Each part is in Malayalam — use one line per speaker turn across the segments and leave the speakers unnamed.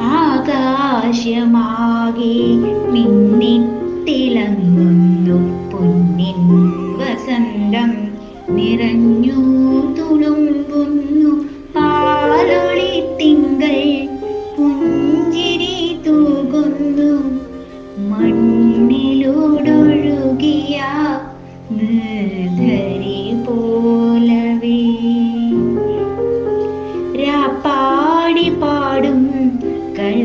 ആകാശമാകെ മിന്നിത്തിളങ്ങുന്നു പൊന്നിൻ വസന്തം. നിറഞ്ഞു തുളുമ്പുന്നു പാലൊളി തിങ്കൾ. പുഞ്ചിരി തൂകുന്നു. മണ്ണിലൂടൊഴുകിയ നിർധരി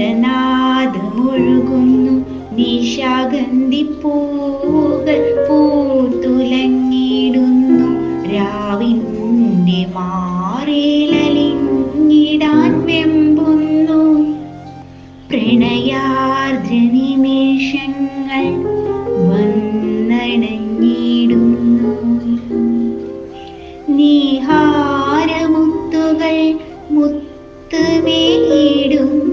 കളനാദമൊഴുകുന്നു നിശാഗന്ധി പൂവുകൾ പൂത്തുലങ്ങിടുന്നു രാവിന്റെ മാറിലലിഞ്ഞിടാൻ വെമ്പുന്നു. പ്രണയാർദ്ര നിമിഷങ്ങൾ വന്നണഞ്ഞിടുന്നു. നീഹാരമുത്തുകൾ മുത്തുമേടുന്നു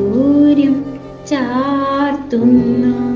ചാർത്തുന്നു